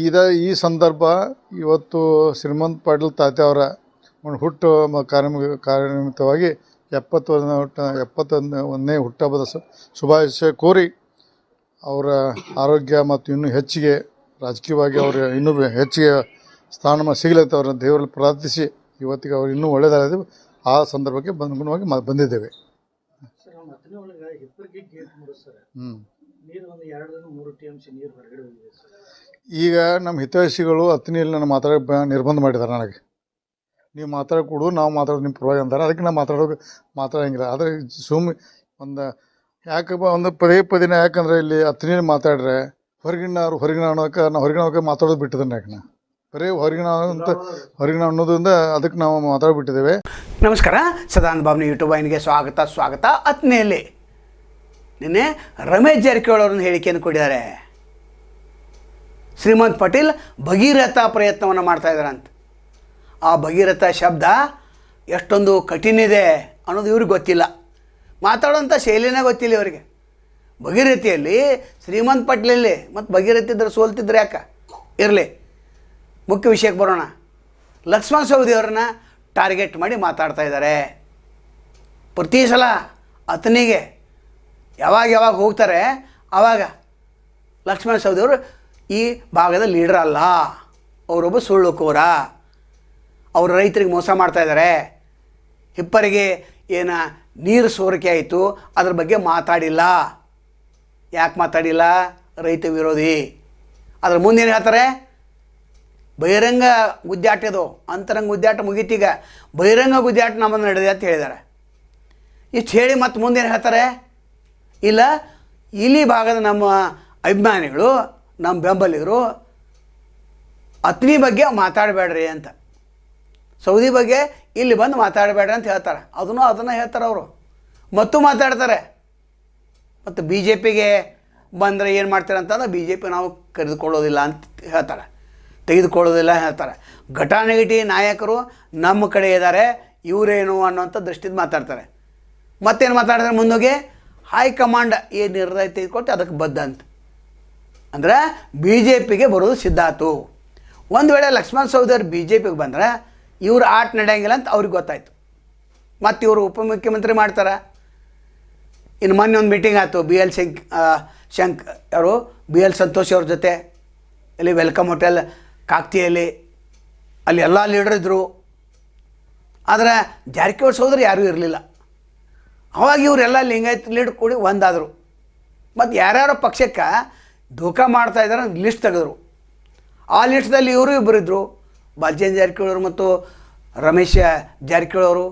ಇದ ಈ ಸಂದರ್ಭ ಇವತ್ತು ಶ್ರೀಮಂತ್ ಪಾಟೀಲ್ ತಾತೆ ಅವರ ಒಂದು ಹುಟ್ಟು ಕಾರ್ಯ ಕಾರ್ಯನಿಮಿತ್ತವಾಗಿ ಎಪ್ಪತ್ತೊಂದನೇ ಹುಟ್ಟ ಎಪ್ಪತ್ತೊಂದನೇ ಒಂದನೇ ಹುಟ್ಟಹಬ್ಬದ ಶುಭಾಶಯ ಕೋರಿ ಅವರ ಆರೋಗ್ಯ ಮತ್ತು ಇನ್ನೂ ಹೆಚ್ಚಿಗೆ ರಾಜಕೀಯವಾಗಿ ಅವರು ಇನ್ನೂ ಹೆಚ್ಚಿಗೆ ಸ್ಥಾನಮಾನ ಸಿಗಲಿ ಅಂತ ಅವ್ರನ್ನ ದೇವರಲ್ಲಿ ಪ್ರಾರ್ಥಿಸಿ ಇವತ್ತಿಗೆ ಅವ್ರು ಇನ್ನೂ ಒಳ್ಳೆಯದಾಗಿದೆ ಆ ಸಂದರ್ಭಕ್ಕೆ ಮ- ಬಂದಿದ್ದೇವೆ. ಹ್ಞೂ ನೀರು ಒಂದು ಎರಡರಿಂದ ಮೂರು ಟಿ ಎಂ ಸಿ ನೀರು ಹೊರಗಡೆ ಹೋಗಿದೆ ಸರ್. ಈಗ ನಮ್ಮ ಹಿತೈಷಿಗಳು ಹತ್ತನೆಯಲ್ಲಿ ನಾನು ಮಾತಾಡೋಕೆ ಬ ನಿರ್ಬಂಧ ಮಾಡಿದ್ದಾರೆ ನನಗೆ. ನೀವು ಮಾತಾಡೋಕೆ ನಾವು ಮಾತಾಡೋದು ನಿಮ್ಮ ಪರವಾಗಿ ಅಂತಾರೆ. ಅದಕ್ಕೆ ನಾವು ಮಾತಾಡೋಕೆ ಮಾತಾಡೋಂಗಿಲ್ಲ ಆದರೆ ಸುಮ್ಮನೆ ಒಂದು ಯಾಕಪ್ಪ ಒಂದು ಪದೇ ಪದಿನ ಯಾಕಂದರೆ ಇಲ್ಲಿ ಹತ್ತನೇಲಿ ಮಾತಾಡ್ರೆ ಹೊರಗಿನ ಅವ್ರು ಹೊರಗಿನ ಅನ್ನೋಕೆ ನಾವು ಹೊರಗಿನ ಅನ್ನೋಕೆ ಮಾತಾಡೋದು ಬಿಟ್ಟಿದ್ದೇನೆ ಯಾಕೆ ನಾ? ಬರೀ ಹೊರಗಿನ ಅಂತ ಹೊರಗಿನ ಅನ್ನೋದ್ರಿಂದ ಅದಕ್ಕೆ ನಾವು ಮಾತಾಡ್ಬಿಟ್ಟಿದ್ದೇವೆ. ನಮಸ್ಕಾರ. ಸದಾನಂದ ಬಾಬ್ನ ಯೂಟ್ಯೂಬ್ ವಾಹಿನಿಗೆ ಸ್ವಾಗತ ಸ್ವಾಗತ. ಹತ್ತನೆಯಲ್ಲಿ ನಿನ್ನೆ ರಮೇಶ್ ಜಾರಕಿಹೊಳಿ ಅವರನ್ನು ಹೇಳಿಕೆಯನ್ನು ಕೊಟ್ಟಿದ್ದಾರೆ. ಶ್ರೀಮಂತ್ ಪಾಟೀಲ್ ಭಗೀರಥ ಪ್ರಯತ್ನವನ್ನು ಮಾಡ್ತಾ ಅಂತ ಆ ಭಗೀರಥ ಶಬ್ದ ಎಷ್ಟೊಂದು ಕಠಿಣ ಇದೆ ಅನ್ನೋದು ಇವ್ರಿಗೆ ಗೊತ್ತಿಲ್ಲ. ಮಾತಾಡೋಂಥ ಶೈಲಿನೇ ಗೊತ್ತಿಲ್ಲ ಇವರಿಗೆ. ಭಗೀರಥಿಯಲ್ಲಿ, ಶ್ರೀಮಂತ್ ಪಾಟೀಲಲ್ಲಿ ಮತ್ತು ಭಗೀರಥಿ ಇದ್ರೆ ಸೋಲ್ತಿದ್ರೆ ಯಾಕೆ? ಇರಲಿ. ಮುಖ್ಯ ವಿಷಯಕ್ಕೆ ಬರೋಣ. ಲಕ್ಷ್ಮಣ ಸವದಿ ಅವರನ್ನ ಟಾರ್ಗೆಟ್ ಮಾಡಿ ಮಾತಾಡ್ತಾ ಇದ್ದಾರೆ. ಪ್ರತಿ ಸಲ ಆತನಿಗೆ ಯಾವಾಗ ಯಾವಾಗ ಹೋಗ್ತಾರೆ ಆವಾಗ ಲಕ್ಷ್ಮಣ ಸವದಿಯವರು ಈ ಭಾಗದ ಲೀಡರ್ ಅಲ್ಲ. ಅವರೊಬ್ಬ ಸುಳ್ಳುಕೋರ. ಅವರು ರೈತರಿಗೆ ಮೋಸ ಮಾಡ್ತಾಯಿದ್ದಾರೆ ಹಿಪ್ಪರಿಗೆ ಏನ ನೀರು ಸೋರಿಕೆ ಆಯಿತು, ಅದ್ರ ಬಗ್ಗೆ ಮಾತಾಡಿಲ್ಲ. ಯಾಕೆ ಮಾತಾಡಿಲ್ಲ? ರೈತ ವಿರೋಧಿ. ಅದ್ರ ಮುಂದೇನು ಹೇಳ್ತಾರೆ? ಬಹಿರಂಗ ಗುದ್ದಾಟ ಇದು, ಅಂತರಂಗ ಗುದ್ದಾಟ ಮುಗೀತೀಗ ಬಹಿರಂಗ ಗುದ್ದಾಟ ನಮ್ಮನ್ನು ನಡೆದಿದೆ ಅಂತ ಹೇಳಿದ್ದಾರೆ. ಇಷ್ಟು ಹೇಳಿ ಮತ್ತೆ ಮುಂದೇನು ಹೇಳ್ತಾರೆ? ಇಲ್ಲ ಇಲ್ಲಿ ಭಾಗದ ನಮ್ಮ ಅಭಿಮಾನಿಗಳು, ನಮ್ಮ ಬೆಂಬಲಿಗರು, ಅತ್ನಿ ಬಗ್ಗೆ ಮಾತಾಡಬೇಡ್ರಿ ಅಂತ. ಸೌದಿ ಬಗ್ಗೆ ಇಲ್ಲಿ ಬಂದು ಮಾತಾಡಬೇಡ್ರಿ ಅಂತ ಹೇಳ್ತಾರೆ. ಅದನ್ನು ಅದನ್ನು ಹೇಳ್ತಾರೆ ಅವರು. ಮತ್ತು ಮಾತಾಡ್ತಾರೆ. ಮತ್ತು ಬಿ ಜೆ ಪಿಗೆ ಬಂದರೆ ಏನು ಮಾಡ್ತಾರೆ ಅಂತಂದ್ರೆ ಬಿ ಜೆ ಪಿ ನಾವು ಕರೆದುಕೊಳ್ಳೋದಿಲ್ಲ ಅಂತ ಹೇಳ್ತಾರೆ. ತೆಗೆದುಕೊಳ್ಳೋದಿಲ್ಲ ಹೇಳ್ತಾರೆ. ಘಟಾನುಘಟಿ ನಾಯಕರು ನಮ್ಮ ಕಡೆ ಇದ್ದಾರೆ, ಇವರೇನು ಅನ್ನೋಂಥ ದೃಷ್ಟಿಯಿಂದ ಮಾತಾಡ್ತಾರೆ. ಮತ್ತೇನು ಮಾತಾಡ್ತಾರೆ ಮುಂದೋಗಿ? ಹೈಕಮಾಂಡ್ ಏನು ನಿರ್ಣಯ ತೆಗೆದುಕೊಟ್ಟು ಅದಕ್ಕೆ ಬದ್ಧ ಅಂತ ಅಂದರೆ ಬಿ ಜೆ ಪಿಗೆ ಬರೋದು ಸಿದ್ಧಾತು. ಒಂದು ವೇಳೆ ಲಕ್ಷ್ಮಣ ಸೌಧರಿ ಬಿ ಜೆ ಪಿಗೆ ಬಂದರೆ ಇವರು ಆಟ ನಡೆಯಂಗಿಲ್ಲ ಅಂತ ಅವ್ರಿಗೆ ಗೊತ್ತಾಯ್ತು. ಮತ್ತು ಇವರು ಉಪಮುಖ್ಯಮಂತ್ರಿ ಮಾಡ್ತಾರೆ. ಇನ್ನು ಮೊನ್ನೆ ಒಂದು ಮೀಟಿಂಗ್ ಆಯಿತು, ಬಿ ಎಲ್ ಶಂಕ್ ಶಂಕ್ ಅವರು ಬಿ ಎಲ್ ಸಂತೋಷ್ ಅವ್ರ ಜೊತೆ. ಇಲ್ಲಿ ವೆಲ್ಕಮ್ ಹೋಟೆಲ್ ಕಾಕ್ತಿಯಲ್ಲಿ. ಅಲ್ಲಿ ಎಲ್ಲ ಲೀಡರ್ ಇದ್ದರು ಆದರೆ ಜಾರಕಿಹೊಳಿ ಸೋದರಿ ಯಾರೂ ಇರಲಿಲ್ಲ. ಅವಾಗ ಇವರೆಲ್ಲ ಲಿಂಗಾಯತ್ ಲೀಡ್ ಕೂಡಿ ಒಂದಾದರು. ಮತ್ತು ಯಾರ್ಯಾರೋ ಪಕ್ಷಕ್ಕೆ ಧೋಕಾ ಮಾಡ್ತಾ ಇದ್ದಾರೆ ಲಿಸ್ಟ್ ತೆಗೆದ್ರು. ಆ ಲಿಸ್ಟ್ದಲ್ಲಿ ಇವರು ಇಬ್ಬರಿದ್ದರು ಬಾಲ್ಚಂದ್ ಜಾರಕಿಹೊಳಿ ಅವರು ಮತ್ತು ರಮೇಶ್ ಜಾರಕಿಹೊಳಿ ಅವರು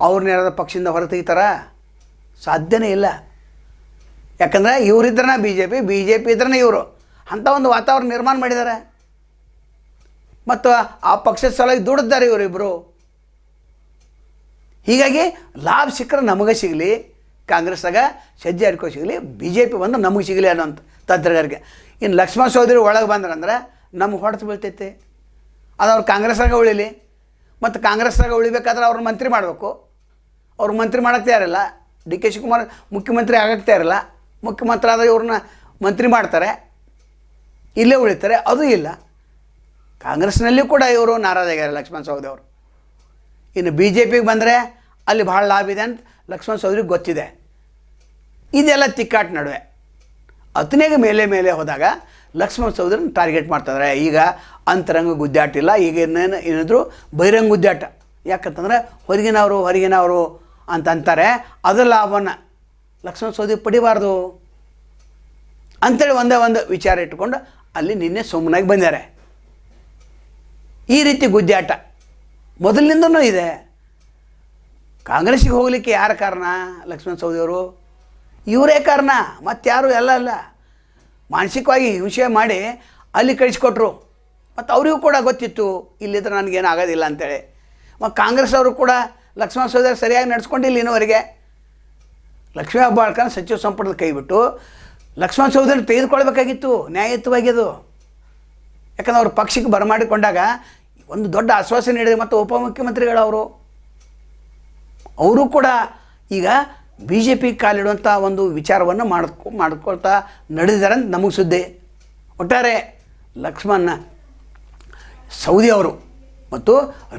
ಅವ್ರನ್ನ ಯಾರಾದ ಪಕ್ಷದಿಂದ ಹೊರ ತೆಗಿತಾರ? ಸಾಧ್ಯನೇ ಇಲ್ಲ. ಯಾಕಂದರೆ ಇವರಿದ್ರನ B J P B J P ಇದ್ರೇ ಇವರು. ಅಂಥ ಒಂದು ವಾತಾವರಣ ನಿರ್ಮಾಣ ಮಾಡಿದ್ದಾರೆ ಮತ್ತು ಆ ಪಕ್ಷದ ಸಲುವಾಗಿ ದುಡಿದ್ದಾರೆ ಇವರಿಬ್ಬರು ಹೀಗಾಗಿ ಲಾಭ ಸಿಕ್ಕರೆ ನಮಗೆ ಸಿಗಲಿ ಕಾಂಗ್ರೆಸ್ದಾಗ ಸಜ್ಜೆ ಹಿಡ್ಕೊ ಸಿಗಲಿ ಬಿ ಜೆ ಪಿ ಬಂದು ನಮಗೆ ಸಿಗಲಿ ಅನ್ನೋಂಥ ತಂತ್ರಗಾರಿಕೆ ಇನ್ನು ಲಕ್ಷ್ಮಣ ಸೌಧರಿ ಒಳಗೆ ಬಂದ್ರಂದ್ರೆ ನಮ್ಗೆ ಹೊಡೆತು ಬೀಳ್ತೈತೆ. ಅದು ಅವ್ರು ಕಾಂಗ್ರೆಸ್ದಾಗ ಉಳಿಲಿ. ಮತ್ತು ಕಾಂಗ್ರೆಸ್ದಾಗ ಉಳಿಬೇಕಾದ್ರೆ ಅವ್ರನ್ನ ಮಂತ್ರಿ ಮಾಡಬೇಕು. ಅವ್ರು ಮಂತ್ರಿ ಮಾಡೋಕ್ಕೆ ತಯಾರಿಲ್ಲ. ಡಿ ಕೆ ಶಿವಕುಮಾರ್ ಮುಖ್ಯಮಂತ್ರಿ ಆಗಕ್ಕೆ ತಯಾರಿಲ್ಲ. ಮುಖ್ಯಮಂತ್ರಿ ಆದರೆ ಇವ್ರನ್ನ ಮಂತ್ರಿ ಮಾಡ್ತಾರೆ. ಇಲ್ಲೇ ಉಳಿತಾರೆ, ಅದು ಇಲ್ಲ. ಕಾಂಗ್ರೆಸ್ನಲ್ಲಿಯೂ ಕೂಡ ಇವರು ನಾರಾಜಾಗ್ಯಾರ ಲಕ್ಷ್ಮಣ ಸವದಿ ಅವರು. ಇನ್ನು ಬಿ ಜೆ ಪಿಗೆ ಬಂದರೆ ಅಲ್ಲಿ ಭಾಳ ಲಾಭ ಇದೆ ಅಂತ ಲಕ್ಷ್ಮಣ ಚೌಧರಿಗೆ ಗೊತ್ತಿದೆ. ಇದೆಲ್ಲ ತಿಕ್ಕಾಟ ನಡುವೆ. ಹತ್ತನೇಗೆ ಮೇಲೆ ಮೇಲೆ ಹೋದಾಗ ಲಕ್ಷ್ಮಣ ಚೌಧರಿನ ಟಾರ್ಗೆಟ್ ಮಾಡ್ತಿದ್ದಾರೆ ಈಗ ಅಂತರಂಗ ಗುದ್ದಾಟ ಇಲ್ಲ ಈಗ ಇನ್ನೇನು ಏನಾದರೂ ಬಹಿರಂಗ ಗುದ್ದಾಟ. ಯಾಕಂತಂದ್ರೆ ಹೊರಗಿನವರು ಹೊರಗಿನವರು ಅಂತ ಅಂತಾರೆ. ಅದರ ಲಾಭವನ್ನು ಲಕ್ಷ್ಮಣ ಚೌಧರಿ ಪಡಿಬಾರ್ದು. ಅಂತೇಳಿ ಒಂದೇ ಒಂದು ವಿಚಾರ ಇಟ್ಕೊಂಡು ಅಲ್ಲಿ ನಿನ್ನೆ ಸುಮ್ಮನಾಗಿ ಬಂದಿದ್ದಾರೆ ಈ ರೀತಿ ಗುದ್ದಾಟ. ಮೊದಲಿನಿಂದನೂ ಇದೆ. ಕಾಂಗ್ರೆಸ್ಸಿಗೆ ಹೋಗಲಿಕ್ಕೆ ಯಾರ ಕಾರಣ? ಲಕ್ಷ್ಮಣ ಸವದಿಯವರು ಇವರೇ ಕಾರಣ ಮತ್ತಾರು ಎಲ್ಲ ಅಲ್ಲ. ಮಾನಸಿಕವಾಗಿ ವಿಷಯ ಮಾಡಿ ಅಲ್ಲಿ ಕಳಿಸ್ಕೊಟ್ರು. ಮತ್ತು ಅವರಿಗೂ ಕೂಡ ಗೊತ್ತಿತ್ತು, ಇಲ್ಲಿದ್ರೆ ನನಗೇನು ಆಗೋದಿಲ್ಲ ಅಂತೇಳಿ. ಮತ್ತು ಕಾಂಗ್ರೆಸ್ ಅವರು ಕೂಡ ಲಕ್ಷ್ಮಣ ಸವದಿಯರು ಸರಿಯಾಗಿ ನಡೆಸ್ಕೊಂಡಿಲ್ಲ ಇನ್ನುವರೆಗೆ. ಲಕ್ಷ್ಮೀ ಹೆಬ್ಬಾಳ್ಕರ್ ಸಚಿವ ಸಂಪುಟದ ಕೈ ಬಿಟ್ಟು ಲಕ್ಷ್ಮಣ ಸವದಿನ ತೆಗೆದುಕೊಳ್ಬೇಕಾಗಿತ್ತು, ನ್ಯಾಯಯುತವಾಗಿ ಅದು. ಯಾಕಂದ್ರೆ ಅವ್ರ ಪಕ್ಷಕ್ಕೆ ಬರಮಾಡಿಕೊಂಡಾಗ ಒಂದು ದೊಡ್ಡ ಆಶ್ವಾಸನೆ ನೀಡಿದೆ ಮತ್ತು ಉಪಮುಖ್ಯಮಂತ್ರಿಗಳವರು, ಅವರು ಕೂಡ ಈಗ ಬಿ ಜೆ ಪಿ ಕಾಲಿಡುವಂಥ ಒಂದು ವಿಚಾರವನ್ನು ಮಾಡ್ಕೊ, ಮಾಡ್ಕೊಳ್ತಾ ನಡೆದಿದ್ದಾರೆ ಅಂತ ನಮಗೆ ಸುದ್ದಿ. ಒಟ್ಟಾರೆ ಲಕ್ಷ್ಮಣ ಸೌದಿ ಅವರು ಮತ್ತು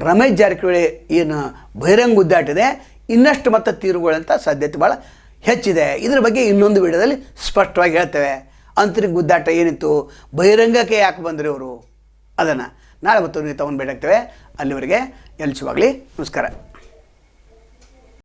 ರಮೇಶ್ ಜಾರಕಿಹೊಳಿ ಏನು ಬಹಿರಂಗ ಉದ್ದಾಟಿದೆ ಇನ್ನಷ್ಟು ಮತ್ತೆ ತೀರುಗಳಂತ ಸಾಧ್ಯತೆ ಭಾಳ ಹೆಚ್ಚಿದೆ. ಇದ್ರ ಬಗ್ಗೆ ಇನ್ನೊಂದು ವಿಡಿಯೋದಲ್ಲಿ ಸ್ಪಷ್ಟವಾಗಿ ಹೇಳ್ತೇವೆ. ಆಂತರಿಕ ಗುದ್ದಾಟ ಏನಿತ್ತು? ಬಹಿರಂಗಕ್ಕೆ ಯಾಕೆ ಬಂದರು ಅವರು? ಅದನ್ನು ನಾಳೆ ಮತ್ತೊಂದು ತಗೊಂಡು ಭೇಟಾಗ್ತೇವೆ ಅಲ್ಲಿವರೆಗೆ ಎಲ್ಚುವಾಗಲಿ ನಮಸ್ಕಾರ.